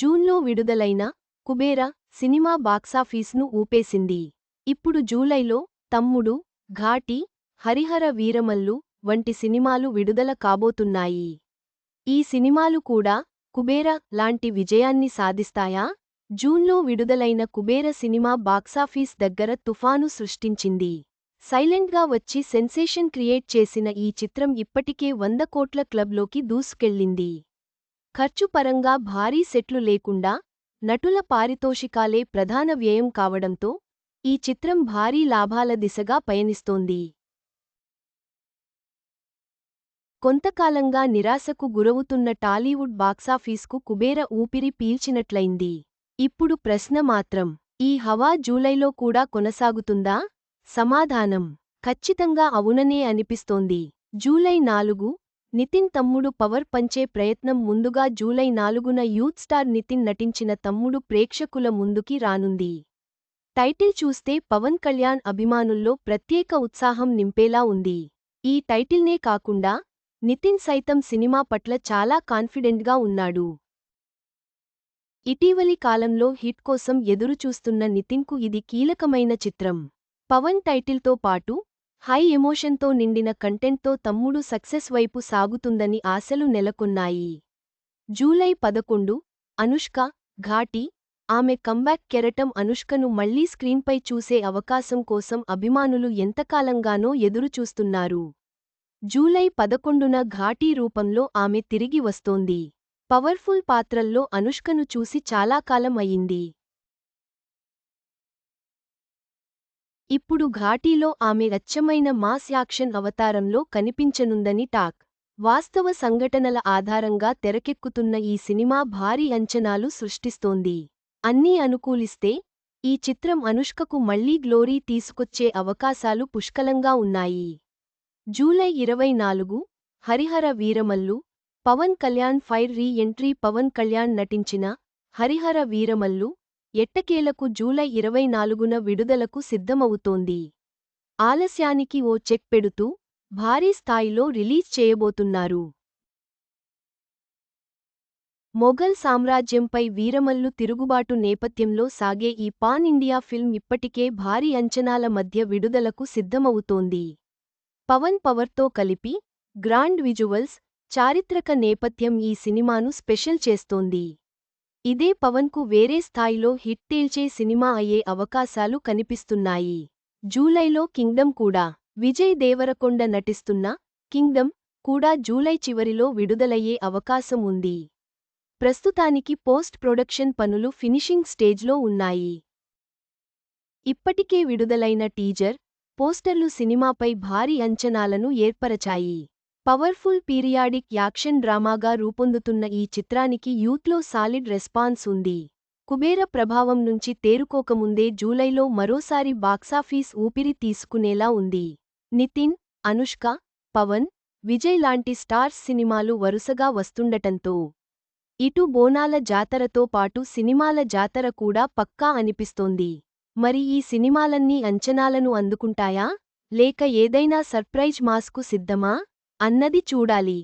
జూన్లో విడుదలైన కుబేర సినిమా బాక్సాఫీస్ను ఊపేసింది. ఇప్పుడు జూలైలో తమ్ముడు ఘాటి హరిహర వీరమల్లు వంటి సినిమాలు విడుదల కాబోతున్నాయి. ఈ సినిమాలు కూడా కుబేర లాంటి విజయాన్ని సాధిస్తాయా? జూన్లో విడుదలైన కుబేర సినిమా బాక్సాఫీస్ దగ్గర తుఫాను సృష్టించింది. సైలెంట్గా వచ్చి సెన్సేషన్ క్రియేట్ చేసిన ఈ చిత్రం ఇప్పటికే వంద కోట్ల క్లబ్లోకి దూసుకెళ్ళింది. ఖర్చు పరంగా భారీ సెట్లు లేకుండా నటుల పారితోషికాలే ప్రధాన వ్యయం కావడంతో ఈ చిత్రం భారీ లాభాల దిశగా పయనిస్తోంది. కొంతకాలంగా నిరాశకు గురవుతున్న టాలీవుడ్ బాక్సాఫీస్కు కుబేర ఊపిరి పీల్చినట్లయింది. ఇప్పుడు ప్రశ్న మాత్రం ఈ హవా జూలైలో కూడా కొనసాగుతుందా? సమాధానం ఖచ్చితంగా అవుననే అనిపిస్తోంది. జూలై నాలుగు నితిన్ తమ్ముడు పవర్ పంచే ప్రయత్నం ముందుగా జూలై నాలుగున యూత్ స్టార్ నితిన్ నటించిన తమ్ముడు ప్రేక్షకుల ముందుకి రానుంది. టైటిల్ చూస్తే పవన్ కళ్యాణ్ అభిమానుల్లో ప్రత్యేక ఉత్సాహం నింపేలా ఉంది. ఈ టైటిల్నే కాకుండా నితిన్ సైతం సినిమా పట్ల చాలా కాన్ఫిడెంట్గా ఉన్నాడు. ఇటీవలి కాలంలో హిట్ కోసం ఎదురుచూస్తున్న నితిన్కు ఇది కీలకమైన చిత్రం. పవన్ టైటిల్తో పాటు హై ఎమోషన్తో నిండిన కంటెంట్తో తమ్ముడు సక్సెస్ వైపు సాగుతుందని ఆశలు నెలకొన్నాయి. జూలై పదకొండు అనుష్క ఘాటి ఆమె కంబ్యాక్ కెరటం అనుష్కను మళ్ళీ స్క్రీన్పై చూసే అవకాశం కోసం అభిమానులు ఎంతకాలంగానో ఎదురుచూస్తున్నారు. జూలై పదకొండున ఘాటీ రూపంలో ఆమె తిరిగి వస్తోంది. పవర్ఫుల్ పాత్రల్లో అనుష్కను చూసి చాలా కాలం అయింది ఇప్పుడు ఘాటీలో ఆమె రచ్చమైన మాస్ యాక్షన్ అవతారంలో కనిపించనుందని టాక్. వాస్తవ సంఘటనల ఆధారంగా తెరకెక్కుతున్న ఈ సినిమా భారీ అంచనాలు సృష్టిస్తోంది. అన్నీ అనుకూలిస్తే ఈ చిత్రం అనుష్కకు మళ్ళీ గ్లోరీ తీసుకొచ్చే అవకాశాలు పుష్కలంగా ఉన్నాయి. జూలై ఇరవై నాలుగు Harihara Veeramallu Pawan Kalyan fire re entry Pawan Kalyan నటించిన హరిహర వీరమల్లు ఎట్టకేలకు జూలై ఇరవై నాలుగున విడుదలకు సిద్ధమవుతోంది. ఆలస్యానికి ఓ చెక్ పెడుతూ భారీ స్థాయిలో రిలీజ్ చేయబోతున్నారు. మొఘల్ సామ్రాజ్యంపై వీరమల్లు తిరుగుబాటు నేపథ్యంలో సాగే ఈ పాన్ ఇండియా ఫిల్మ్ ఇప్పటికే భారీ అంచనాల మధ్య విడుదలకు సిద్ధమవుతోంది. పవన్ పవర్తో కలిపి గ్రాండ్ విజువల్స్ చారిత్రక నేపథ్యం ఈ సినిమాను స్పెషల్ చేస్తోంది. ఇదే పవన్కు వేరే స్థాయిలో హిట్ తేల్చే సినిమా అయ్యే అవకాశాలు కనిపిస్తున్నాయి. జూలైలో కింగ్డమ్ కూడా విజయ్ దేవరకొండ నటిస్తున్న కింగ్డమ్ కూడా జూలై చివరిలో విడుదలయ్యే అవకాశం ఉంది. ప్రస్తుతానికి పోస్ట్ ప్రొడక్షన్ పనులు ఫినిషింగ్ స్టేజ్లో ఉన్నాయి. ఇప్పటికే విడుదలైన టీజర్ పోస్టర్లు సినిమాపై భారీ అంచనాలను ఏర్పరచాయి. పవర్ఫుల్ పీరియాడిక్ యాక్షన్ డ్రామాగా రూపొందుతున్న ఈ చిత్రానికి యూత్లో సాలిడ్ రెస్పాన్స్ ఉంది. కుబేర ప్రభావం నుంచి తేరుకోకముందే జూలైలో మరోసారి బాక్సాఫీస్ ఊపిరి తీసుకునేలా ఉంది. నితిన్ అనుష్క పవన్ విజయ్ లాంటి స్టార్స్ సినిమాలు వరుసగా వస్తుండటంతో ఇటు బోనాల జాతరతో పాటు సినిమాల జాతర కూడా పక్కా అనిపిస్తోంది. మరి ఈ సినిమాలన్నీ అంచనాలను అందుకుంటాయా? లేక ఏదైనా సర్ప్రైజ్ మాస్కు సిద్ధమా? అన్నది చూడాలి.